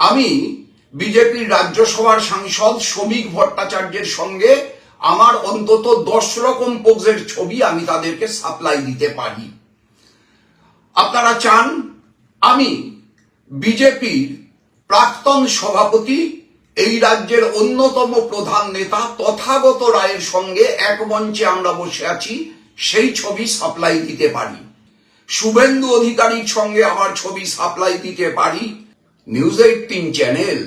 আমি বিজেপির রাজ্যসভার সাংসদ শ্রমিক ভট্টাচার্যের সঙ্গে আমার অন্তত দশ রকম পোজের ছবি আমি তাদেরকে সাপ্লাই দিতে পারি। আপনারা চান আমি বিজেপির প্রাক্তন সভাপতি, এই রাজ্যের অন্যতম প্রধান নেতা তথাগত রায়ের সঙ্গে এক মঞ্চে আমরা বসে আছি, সেই ছবি সাপ্লাই দিতে পারি। শুভেন্দু অধিকারীর সঙ্গে আমার ছবি সাপ্লাই দিতে পারি। নিউজ এইটিন চ্যানেল,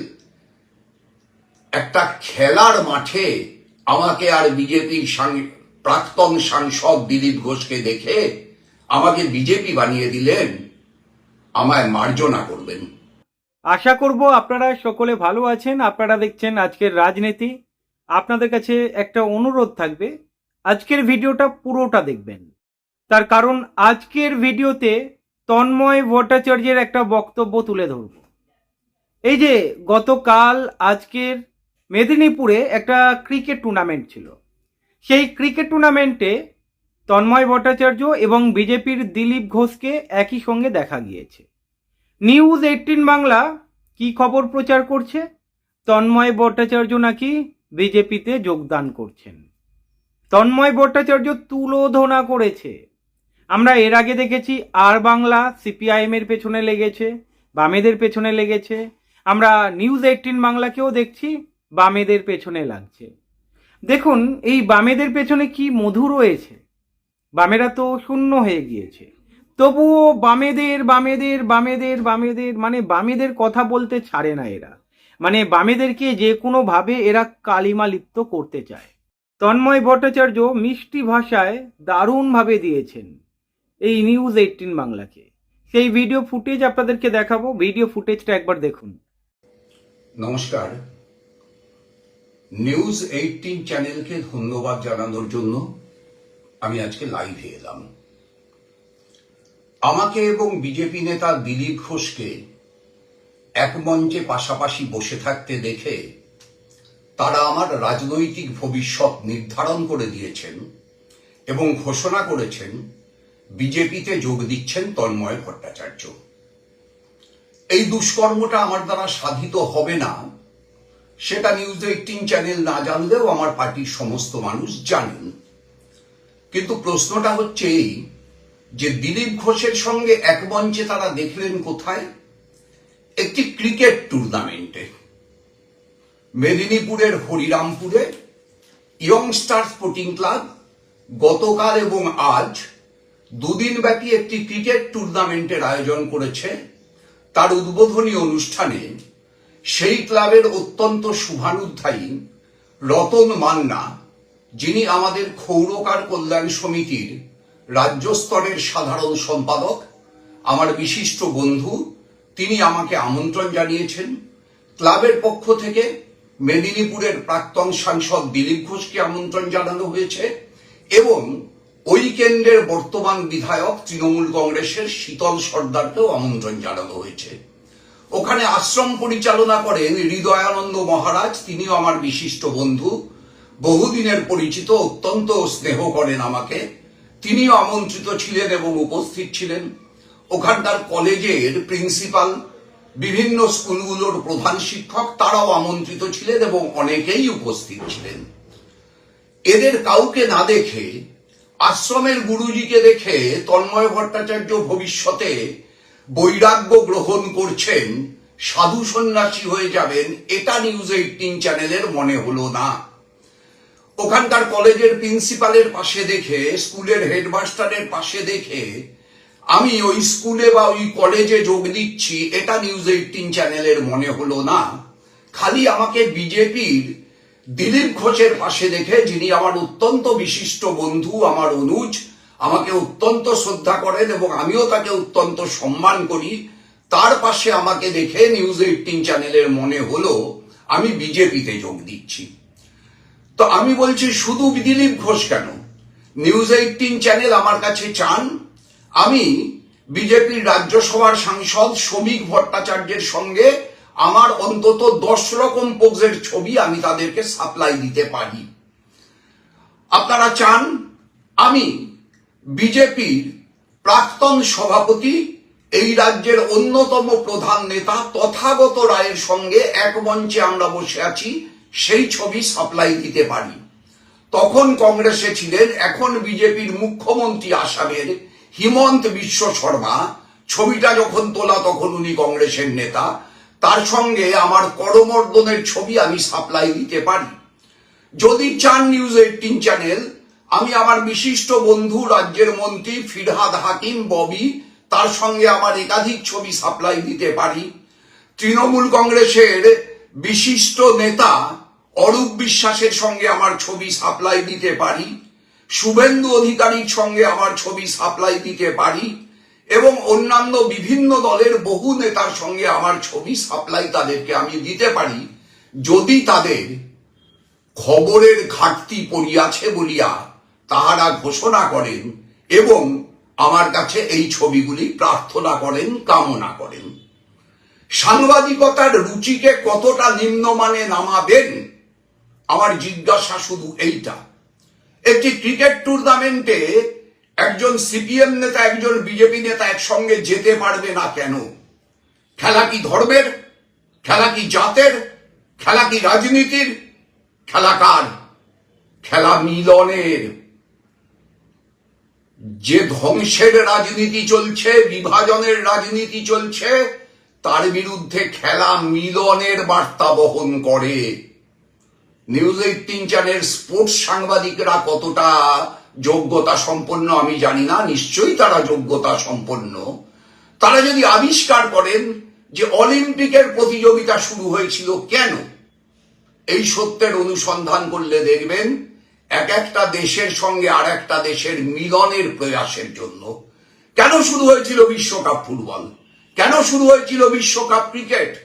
একটা খেলার মাঠে আমাকে আর বিজেপির প্রাক্তন সাংসদ দিলীপ ঘোষকে দেখে আমাকে বিজেপি বানিয়ে দিলেন, আমায় মার্জনা করবেন। আশা করব আপনারা সকলে ভালো আছেন। আপনারা দেখছেন আজকের রাজনীতি। আপনাদের কাছে একটা অনুরোধ থাকবে, আজকের ভিডিওটা পুরোটা দেখবেন। তার কারণ আজকের ভিডিওতে তন্ময় ভট্টাচার্যের একটা বক্তব্য তুলে ধরব। এই যে গতকাল আজকের মেদিনীপুরে একটা ক্রিকেট টুর্নামেন্ট ছিল। সেই ক্রিকেট টুর্নামেন্টে তন্ময় ভট্টাচার্য এবং বিজেপির দিলীপ ঘোষকে একই সঙ্গে দেখা গিয়েছে। নিউজ এইটিন বাংলা কি খবর প্রচার করছে? তন্ময় ভট্টাচার্য নাকি বিজেপিতে যোগদান করছেন? তন্ময় ভট্টাচার্য তুলোধনা করেছে। আমরা এর আগে দেখেছি, আর বাংলা সিপিআইএম এর পেছনে লেগেছে, বামেদের পেছনে লেগেছে আমরা নিউজ এইটিন বাংলাকেও দেখছি, বামেদের পেছনে লাগছে। দেখুন, এই বামেদের পেছনে কি মধু রয়েছে? বামেরা তো শূন্য হয়ে গিয়েছে। তবুও বামেদের বামেদের বামেদের বামেদের মানে বামেদের কথা বলতে ছাড়ে না এরা। মানে বামেদেরকে যে কোনোভাবে এরা কালিমা লিপ্ত করতে চায়। তন্ময় ভট্টাচার্য মিষ্টি ভাষায় দারুণভাবে দিয়েছেন এই নিউজ এইটিন বাংলাকে। সেই ভিডিও ফুটেজ আপনাদেরকে দেখাবো। ভিডিও ফুটেজটা একবার দেখুন। নমস্কার। নিউজ এইটিন চ্যানেলকে ধন্যবাদ জানানোর জন্য আমি আজকে লাইভে এলাম। আমাকে এবং বিজেপি নেতা দিলীপ ঘোষকে এক মঞ্চে পাশাপাশি বসে থাকতে দেখে তারা আমার রাজনৈতিক ভবিষ্যৎ নির্ধারণ করে দিয়েছেন এবং ঘোষণা করেছেন, বিজেপিতে যোগ দিচ্ছেন তন্ময় ভট্টাচার্য। এই দুষ্কর্মটা আমার দ্বারা সাধিত হবে না। সেটা নিউজ এইটিন চ্যানেল না জানলেও আমার পার্টির সমস্ত মানুষ জানেন। কিন্তু প্রশ্নটা হচ্ছে এই যে দিলীপ ঘোষের সঙ্গে এক মঞ্চে তারা দেখলেন কোথায়? একটি ক্রিকেট টুর্নামেন্টে মেদিনীপুরের হরিরামপুরে ইয়ংস্টার স্পোর্টিং ক্লাব গতকাল এবং আজ দুদিন ব্যাপী একটি ক্রিকেট টুর্নামেন্টের আয়োজন করেছে। তার উদ্বোধনী অনুষ্ঠানে সেই ক্লাবের অত্যন্ত শুভানুধ্যায়ী রতন মান্না, যিনি আমাদের ক্ষৌরকার কল্যাণ সমিতির রাজ্য স্তরের সাধারণ সম্পাদক, আমার বিশিষ্ট বন্ধু, তিনি আমাকে আমন্ত্রণ জানিয়েছেন। ক্লাবের পক্ষ থেকে মেদিনীপুরের প্রাক্তন সাংসদ দিলীপ ঘোষকে আমন্ত্রণ জানানো হয়েছে এবং ওই কেন্দ্রের বর্তমান বিধায়ক তৃণমূল কংগ্রেসের শীতল সর্দারকেও আমন্ত্রণ জানানো হয়েছে। ওখানে আশ্রম পরিচালনা করেন হৃদয়ানন্দ মহারাজ, তিনিও আমার বিশিষ্ট বন্ধু। বহুদিনের পরিচিত, অত্যন্ত স্নেহ করেন আমাকে। তিনিও আমন্ত্রিত ছিলেন এবং উপস্থিত ছিলেন। ওখানকার কলেজের প্রিন্সিপাল, বিভিন্ন স্কুলগুলোর প্রধান শিক্ষক, তারাও আমন্ত্রিত ছিলেন এবং অনেকেই উপস্থিত ছিলেন। এদের কাউকে না দেখে আশ্রমের গুরুজিকে দেখে তন্ময় ভট্টাচার্য ভবিষ্যতে বৈরাগ্য গ্রহণ করছেন, সাধু সন্ন্যাসী হয়ে যাবেন, এটা নিউজ এইটিন চ্যানেলের মনে হলো না। ওখানকার কলেজের প্রিন্সিপালের পাশে দেখে, স্কুলের হেডমাস্টারের পাশে দেখে, আমি ওই স্কুলে বা ওই কলেজে যোগ দিচ্ছি, এটা নিউজ এইটিন চ্যানেলের মনে হলো না। খালি আমাকে বিজেপির দিলীপ ঘোষের পাশে দেখে যিনি আমার অত্যন্ত বিশিষ্ট বন্ধু, আমার অনুজ, আমাকে অত্যন্ত শ্রদ্ধা করেন এবং আমিও তাকে অত্যন্ত সম্মান করি, তার পাশে আমাকে দেখে নিউজ এইটিন চ্যানেলের মনে হলো, আমি বিজেপিতে যোগ দিচ্ছি। তো আমি বলছি, শুধু দিলীপ ঘোষ কেন? নিউজ এইটিন চ্যানেল আমার কাছে চান। আমি বিজেপির রাজ্যসভার সাংসদ শ্রমিক ভট্টাচার্যের সঙ্গে আমার অন্তত দশ রকম পোজের ছবি আমি তাদেরকে সাপ্লাই দিতে পারি। আপনারা চান আমি বিজেপির প্রাক্তন সভাপতি, এই রাজ্যের অন্যতম প্রধান নেতা তথাগত রায়ের সঙ্গে এক মঞ্চে আমরা বসে আছি, সেই ছবি সাপ্লাই দিতে পারি। তখন কংগ্রেসে ছিলেন, এখন বিজেপির মুখ্যমন্ত্রী আসামের হিমন্ত বিশ্ব শর্মা। ছবিটা যখন তোলা, তখন উনি কংগ্রেসের নেতা। তার সঙ্গে আমার করমর্দনের ছবি আমি সাপ্লাই দিতে পারি। যদি চান নিউজ এইটিন চ্যানেল আমি আমার বিশিষ্ট বন্ধু, রাজ্যের মন্ত্রী ফিরহাদ হাকিম, ববি, তার সঙ্গে আমার একাধিক ছবি সাপ্লাই দিতে পারি। তৃণমূল কংগ্রেসের বিশিষ্ট নেতা অরূপ বিশ্বাসের সঙ্গে আমার ছবি সাপ্লাই দিতে পারি। শুভেন্দু অধিকারীর সঙ্গে আমার ছবি সাপ্লাই দিতে পারি। এবং অন্যান্য বিভিন্ন দলের বহু নেতার সঙ্গে আমার ছবি সাপ্লাই তাদেরকে আমি দিতে পারি, যদি তাদের খবরের ঘাটতি পড়িয়াছে বলিয়া তাহারা ঘোষণা করেন এবং আমার কাছে এই ছবিগুলি প্রার্থনা করেন, কামনা করেন। সাংবাদিকতার রুচিকে কতটা নিম্নমানে নামাবেন? আমার জিজ্ঞাসা শুধু এইটা। একটি ক্রিকেট টুর্নামেন্টে একজন সিপিএম নেতা, একজন বিজেপি নেতা একসঙ্গে যেতে পারবে না কেন? খেলা কি ধর্মের? খেলা কি জাতের? খেলা কি রাজনীতির? খেলা কার? খেলা মিলনের। যে ধ্বংসের রাজনীতি চলছে, বিভাজনের রাজনীতি চলছে, তার বিরুদ্ধে খেলা মিলনের বার্তা বহন করে। নিউজ এইটিন চ্যানেল স্পোর্টস সাংবাদিকরা কতটা যোগ্যতা সম্পন্ন, আমি জানি না, নিশ্চয়ই তারা যোগ্যতা সম্পন্ন। তারা যদি আবিষ্কার করেন যে অলিম্পিকের প্রতিযোগিতা শুরু হয়েছিল কেন, এই সত্যের অনুসন্ধান করলে দেখবেন এক একটা দেশের সঙ্গে আর একটা দেশের মিলনের প্রয়াসের জন্য। কেন শুরু হয়েছিল বিশ্বকাপ ফুটবল? কেন শুরু হয়েছিল বিশ্বকাপ ক্রিকেট?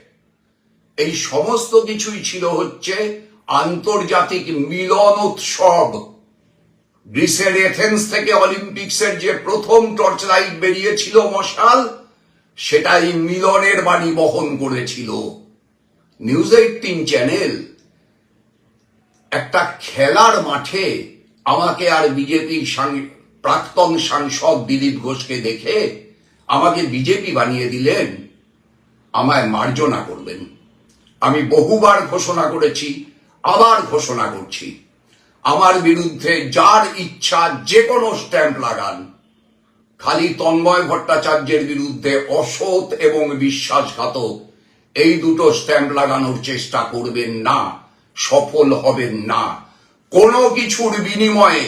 এই সমস্ত কিছুই ছিল হচ্ছে আন্তর্জাতিক মিলন উৎসব। গ্রিসের এথেন্স থেকে অলিম্পিক্সের যে প্রথম টর্চ লাইট বেরিয়েছিল মশাল, সেটাই মিলনের বাণী বহন করেছিল। নিউজ এইটিন চ্যানেল, একটা খেলার মাঠে আমাকে আর বিজেপির প্রাক্তন সাংসদ দিলীপ ঘোষকে দেখে আমাকে বিজেপি বানিয়ে দিলেন, আমায় মার্জনা করবেন। আমি বহুবার ঘোষণা করেছি, আবার ঘোষণা করছি। আমার বিরুদ্ধে যার ইচ্ছা যে কোনো স্ট্যাম্প লাগান। খালি তন্ময় ভট্টাচার্যের বিরুদ্ধে অসৎ এবং বিশ্বাসঘাতক এই দুটো স্ট্যাম্প লাগানোর চেষ্টা করবেন না, সফল হবেন না। কোনো কিছুর বিনিময়ে,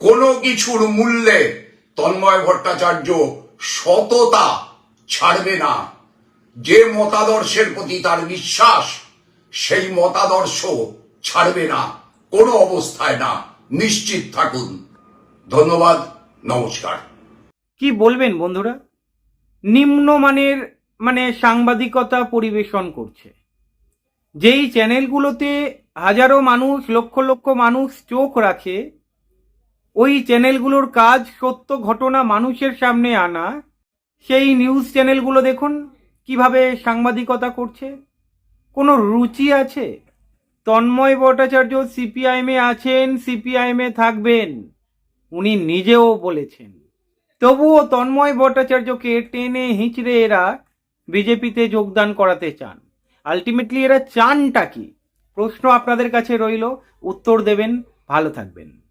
কোনো কিছুর মূল্যে তন্ময় ভট্টাচার্য সততা ছাড়বে না। যে মতাদর্শের প্রতি তার বিশ্বাস, সেই মতাদর্শ ছাড়বে না। কোনো অবস্থায় না। নিশ্চিত থাকুন। ধন্যবাদ। নমস্কার। কি বলবেন বন্ধুরা? নিম্নমানের মানে সাংবাদিকতা পরিবেশন করছে। যেই চ্যানেলগুলোতে হাজারো মানুষ, লক্ষ লক্ষ মানুষ চোখ রাখে, ওই চ্যানেলগুলোর কাজ সত্য ঘটনা মানুষের সামনে আনা। সেই নিউজ চ্যানেলগুলো দেখুন, কীভাবে সাংবাদিকতা করছে। কোনো রুচি আছে? তন্ময় ভট্টাচার্য সিপিআইএমে আছেন, সিপিআইএমে থাকবেন। উনি নিজেও বলেছেন। তবুও তন্ময় ভট্টাচার্যকে টেনে হিঁচড়ে এরা বিজেপিতে যোগদান করাতে চান। আলটিমেটলি এরা চানটা কি? প্রশ্ন আপনাদের কাছে রইল। উত্তর দেবেন। ভালো থাকবেন।